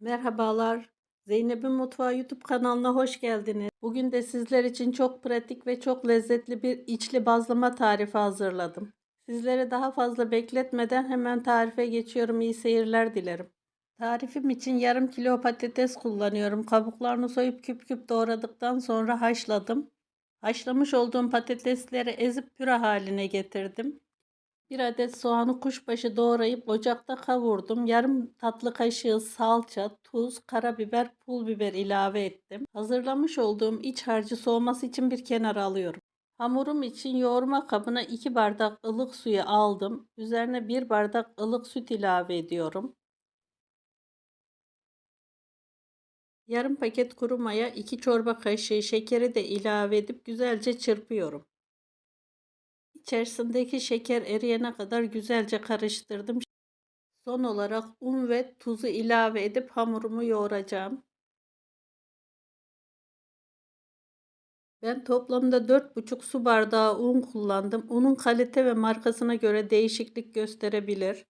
Merhabalar. Zeynep'in Mutfağı YouTube kanalına hoş geldiniz. Bugün de sizler için çok pratik ve çok lezzetli bir içli bazlama tarifi hazırladım. Sizleri daha fazla bekletmeden hemen tarife geçiyorum. İyi seyirler dilerim. Tarifim için yarım kilo patates kullanıyorum. Kabuklarını soyup küp küp doğradıktan sonra haşladım. Haşlamış olduğum patatesleri ezip püre haline getirdim. Bir adet soğanı kuşbaşı doğrayıp ocakta kavurdum. Yarım tatlı kaşığı salça, tuz, karabiber, pul biber ilave ettim. Hazırlamış olduğum iç harcı soğuması için bir kenara alıyorum. Hamurum için yoğurma kabına 2 bardak ılık suyu aldım. Üzerine 1 bardak ılık süt ilave ediyorum. Yarım paket kuru maya, 2 çorba kaşığı şekeri de ilave edip güzelce çırpıyorum. İçerisindeki şeker eriyene kadar güzelce karıştırdım. Son olarak un ve tuzu ilave edip hamurumu yoğuracağım. Ben toplamda 4,5 su bardağı un kullandım. Unun kalite ve markasına göre değişiklik gösterebilir.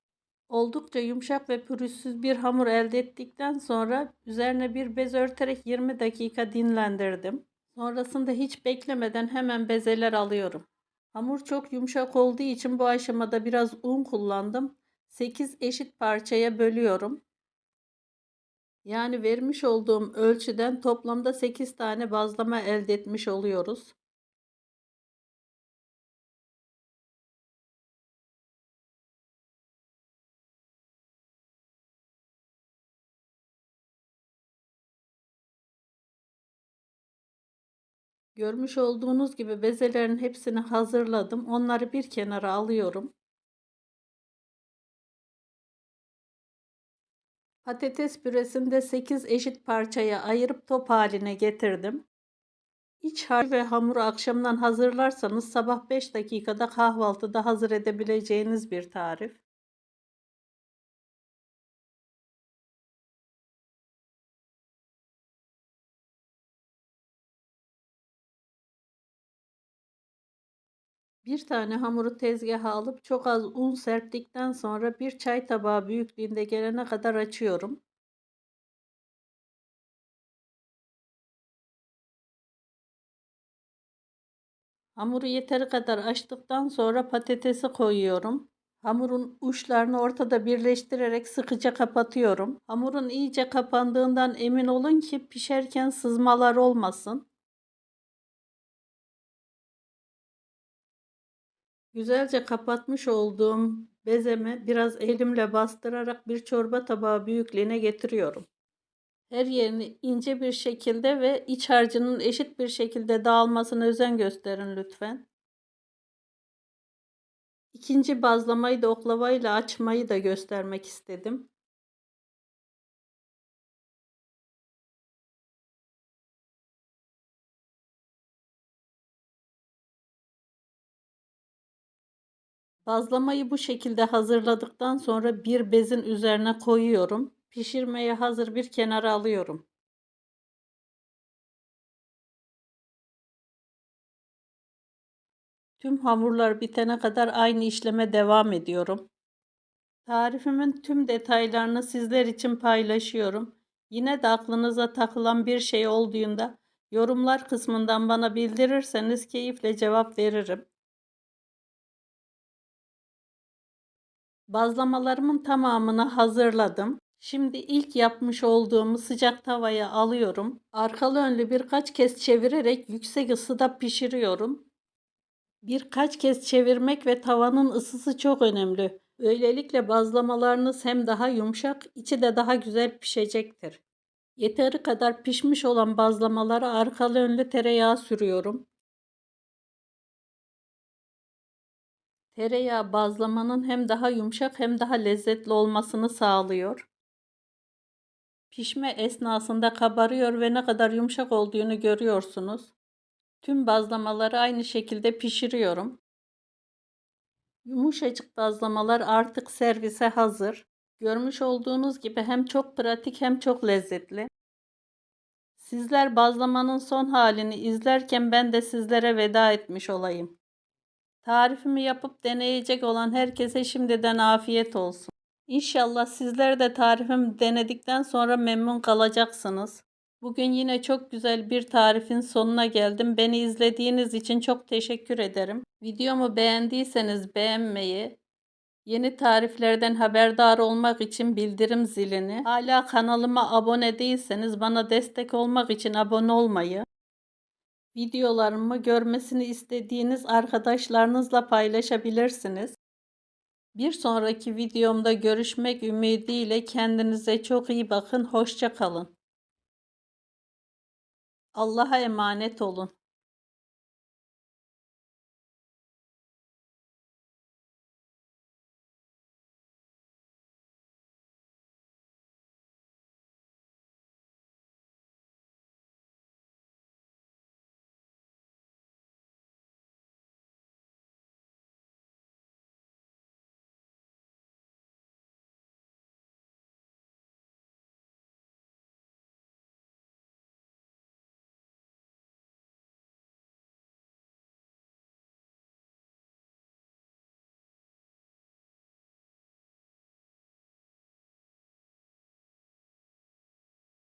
Oldukça yumuşak ve pürüzsüz bir hamur elde ettikten sonra üzerine bir bez örterek 20 dakika dinlendirdim. Sonrasında hiç beklemeden hemen bezeler alıyorum. Hamur çok yumuşak olduğu için bu aşamada biraz un kullandım. 8 eşit parçaya bölüyorum. Yani vermiş olduğum ölçüden toplamda 8 tane bazlama elde etmiş oluyoruz. Görmüş olduğunuz gibi bezelerin hepsini hazırladım. Onları bir kenara alıyorum. Patates püresini de 8 eşit parçaya ayırıp top haline getirdim. İç harcı ve hamuru akşamdan hazırlarsanız sabah 5 dakikada kahvaltıda hazır edebileceğiniz bir tarif. Bir tane hamuru tezgaha alıp çok az un serptikten sonra bir çay tabağı büyüklüğünde gelene kadar açıyorum. Hamuru yeteri kadar açtıktan sonra patatesi koyuyorum. Hamurun uçlarını ortada birleştirerek sıkıca kapatıyorum. Hamurun iyice kapandığından emin olun ki pişerken sızmalar olmasın. Güzelce kapatmış olduğum bezemi biraz elimle bastırarak bir çorba tabağı büyüklüğüne getiriyorum. Her yerini ince bir şekilde ve iç harcının eşit bir şekilde dağılmasına özen gösterin lütfen. İkinci bazlamayı da oklavayla açmayı da göstermek istedim. Bazlamayı bu şekilde hazırladıktan sonra bir bezin üzerine koyuyorum. Pişirmeye hazır bir kenara alıyorum. Tüm hamurlar bitene kadar aynı işleme devam ediyorum. Tarifimin tüm detaylarını sizler için paylaşıyorum. Yine de aklınıza takılan bir şey olduğunda yorumlar kısmından bana bildirirseniz keyifle cevap veririm. Bazlamalarımın tamamını hazırladım. Şimdi ilk yapmış olduğum sıcak tavaya alıyorum. Arkalı önlü birkaç kez çevirerek yüksek ısıda pişiriyorum. Birkaç kez çevirmek ve tavanın ısısı çok önemli. Böylelikle bazlamalarınız hem daha yumuşak, içi de daha güzel pişecektir. Yeteri kadar pişmiş olan bazlamalara arkalı önlü tereyağı sürüyorum. Tereyağı bazlamanın hem daha yumuşak hem daha lezzetli olmasını sağlıyor. Pişme esnasında kabarıyor ve ne kadar yumuşak olduğunu görüyorsunuz. Tüm bazlamaları aynı şekilde pişiriyorum. Yumuşacık bazlamalar artık servise hazır. Görmüş olduğunuz gibi hem çok pratik hem çok lezzetli. Sizler bazlamanın son halini izlerken ben de sizlere veda etmiş olayım. Tarifimi yapıp deneyecek olan herkese şimdiden afiyet olsun. İnşallah sizler de tarifimi denedikten sonra memnun kalacaksınız. Bugün yine çok güzel bir tarifin sonuna geldim. Beni izlediğiniz için çok teşekkür ederim. Videomu beğendiyseniz beğenmeyi, yeni tariflerden haberdar olmak için bildirim zilini, hala kanalıma abone değilseniz bana destek olmak için abone olmayı, videolarımı görmesini istediğiniz arkadaşlarınızla paylaşabilirsiniz. Bir sonraki videomda görüşmek ümidiyle kendinize çok iyi bakın. Hoşça kalın. Allah'a emanet olun.